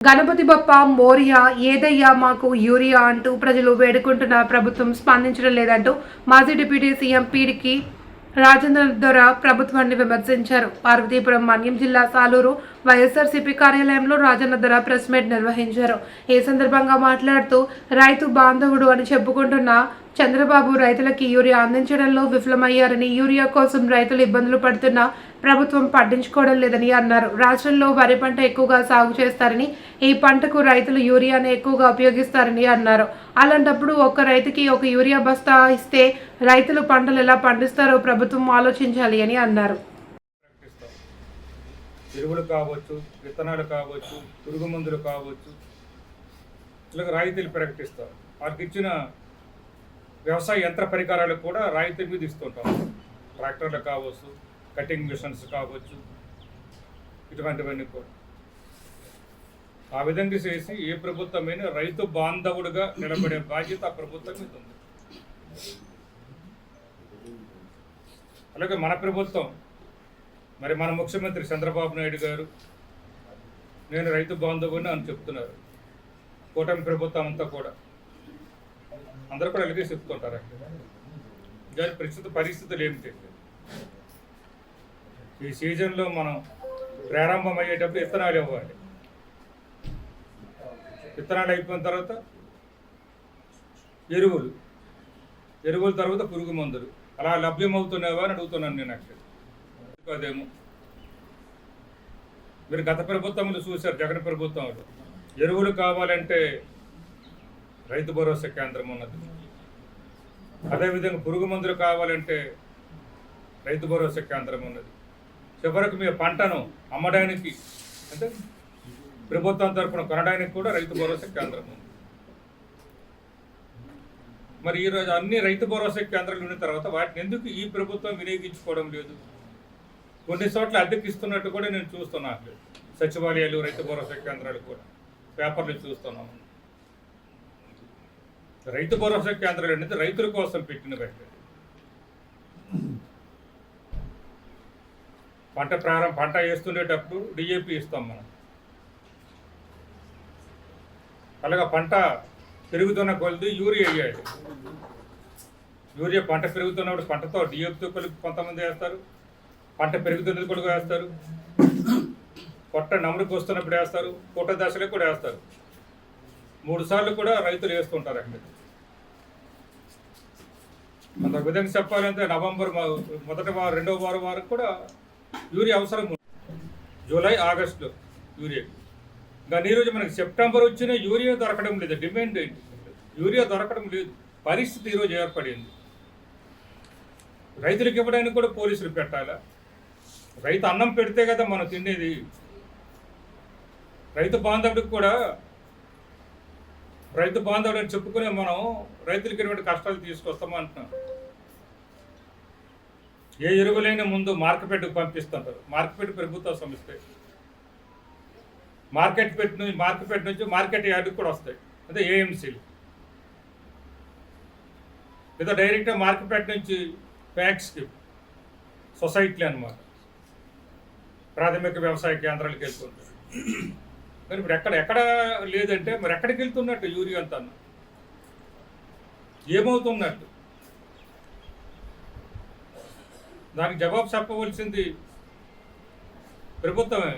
గణపతి బప్ప మోరియా ఏదయ్యా మాకు యూరియా అంటూ ప్రజలు వేడుకుంటున్న ప్రభుత్వం స్పందించడం లేదంటూ మాజీ డిప్యూటీ సీఎం పీడికి రాజేంద్ర దొర ప్రభుత్వాన్ని విమర్శించారు. పార్వతీపురం మన్యం జిల్లా సాలూరు వైఎస్ఆర్సీపీ కార్యాలయంలో రాజన్న ధర ప్రెస్ మీట్ నిర్వహించారు. ఈ సందర్భంగా మాట్లాడుతూ రైతు బాంధవుడు అని చెప్పుకుంటున్న చంద్రబాబు రైతులకి యూరియా అందించడంలో విఫలమయ్యారని యూరియా కోసం రైతులు ఇబ్బందులు పడుతున్నా ప్రభుత్వం పట్టించుకోవడం లేదని అన్నారు. రాష్ట్రంలో వరి పంట ఎక్కువగా సాగు చేస్తారని ఈ పంటకు రైతులు యూరియాను ఎక్కువగా ఉపయోగిస్తారని అన్నారు. అలాంటప్పుడు ఒక రైతుకి ఒక యూరియా బస్తా ఇస్తే రైతులు పంటలు ఎలా పండిస్తారో ప్రభుత్వం ఆలోచించాలి అని అన్నారు. ఎరువులు కావచ్చు విత్తనాలు కావచ్చు పురుగు మందులు కావచ్చు ఇలాగ రాయితీలు ప్రకటిస్తారు. వారికి ఇచ్చిన వ్యవసాయ యంత్ర పరికరాలకు కూడా రాయితీ మీద ఇస్తుంటాం. ట్రాక్టర్లు కావచ్చు కటింగ్ మిషన్స్ కావచ్చు ఇటువంటివన్నీ కూడా. ఆ విధంగా చేసి ఏ ప్రభుత్వమైనా రైతు బాంధవుడుగా నిలబడే బాధ్యత ఆ ప్రభుత్వం మీద ఉంది. అలాగే మన ప్రభుత్వం మరి మన ముఖ్యమంత్రి చంద్రబాబు నాయుడు గారు నేను రైతు బాంధవుని అని చెప్తున్నారు. కూటమి ప్రభుత్వం అంతా కూడా. అందరూ కూడా అలాగే చెప్తుంటారు. దాని ప్రస్తుత పరిస్థితులు ఏమిటి? ఈ సీజన్లో మనం ప్రారంభం అయ్యేటప్పుడు విత్తనాలు ఇవ్వాలి. విత్తనాలు అయిపోయిన తర్వాత ఎరువులు. ఎరువుల తర్వాత పురుగు మందులు. అలా లభ్యమవుతున్నావా అని అడుగుతున్నాను నేను అక్కడ అదేమో మీరు గత ప్రభుత్వంలో చూశారు జగన్ ప్రభుత్వంలో ఎరువులు కావాలంటే రైతు భరోసా కేంద్రం ఉన్నది. అదేవిధంగా పురుగు మందులు కావాలంటే రైతు భరోసా కేంద్రం ఉన్నది. చివరికి మీ పంటను అమ్మడానికి అంటే ప్రభుత్వం తరపున కొనడానికి కూడా రైతు భరోసా కేంద్రం ఉంది. మరి ఈరోజు అన్ని రైతు భరోసా కేంద్రాలు ఉన్న తర్వాత వాటిని ఎందుకు ఈ ప్రభుత్వం వినియోగించుకోవడం లేదు? కొన్ని చోట్ల అద్దెకి ఇస్తున్నట్టు కూడా నేను చూస్తున్నాను సచివాలయాలు రైతు భరోసా కేంద్రాలు కూడా. పేపర్లు చూస్తున్నాము రైతు భరోసా కేంద్రాలు అనేది రైతుల కోసం పెట్టిన పెట్టండి పంట ప్రారంభం పంట వేస్తుండేటప్పుడు డిఏపి ఇస్తాం మనం. అలాగే పంట పెరుగుతున్న కొలది యూరియా వేయాలి. యూరియా పంట పెరుగుతున్నప్పుడు పంటతో డిఏపితో కలిపి కొంతమంది వేస్తారు. పంట పెరుగుతున్నది కూడా వేస్తారు. పొట్ట నములకు వస్తున్నప్పుడు వేస్తారు. పూట దశలో కూడా వేస్తారు. మూడు సార్లు కూడా రైతులు వేస్తుంటారు అక్కడ. అంత విధంగా చెప్పాలంటే నవంబర్ మొదటి వారం రెండవ వారం వరకు కూడా యూరియా అవసరం. ఉంది. July August urea. ఇంకా ఈరోజు మనకి సెప్టెంబర్ వచ్చిన యూరియా దొరకడం లేదు. డిమాండ్ ఏంటి? యూరియా దొరకడం లేదు. పరిస్థితి ఈరోజు ఏర్పడింది. రైతులకు ఇవ్వడానికి కూడా పోలీసులు పెట్టాలా? రైతు అన్నం పెడితే కదా మనం తినేది రైతు బాంధవుడికి కూడా రైతు బాంధవుడు అని చెప్పుకునే మనం రైతులకి ఎటువంటి కష్టాలు తీసుకొస్తాం అంటున్నాం. ఏ ఎరువులైనా ముందు మార్కెట్కి పంపిస్తుంటారు. మార్కెట్ ప్రభుత్వ సంస్థ మార్కెట్ పెట్టి నుంచి మార్కెట్ నుంచి మార్కెట్ యార్డ్కి కూడా వస్తాయి. అదే ఏఎంసీలు. లేదా డైరెక్ట్గా మార్కెట్ నుంచి ప్యాక్స్కి సొసైటీలు అనమాట ప్రాథమిక వ్యవసాయ కేంద్రాలకు వెళ్తుంటారు. మరి ఇప్పుడు ఎక్కడ ఎక్కడ లేదంటే మరి ఎక్కడికి వెళ్తున్నట్టు యూరియా అంతా ఏమవుతున్నట్టు? దానికి జవాబు చెప్పవలసింది ప్రభుత్వమే.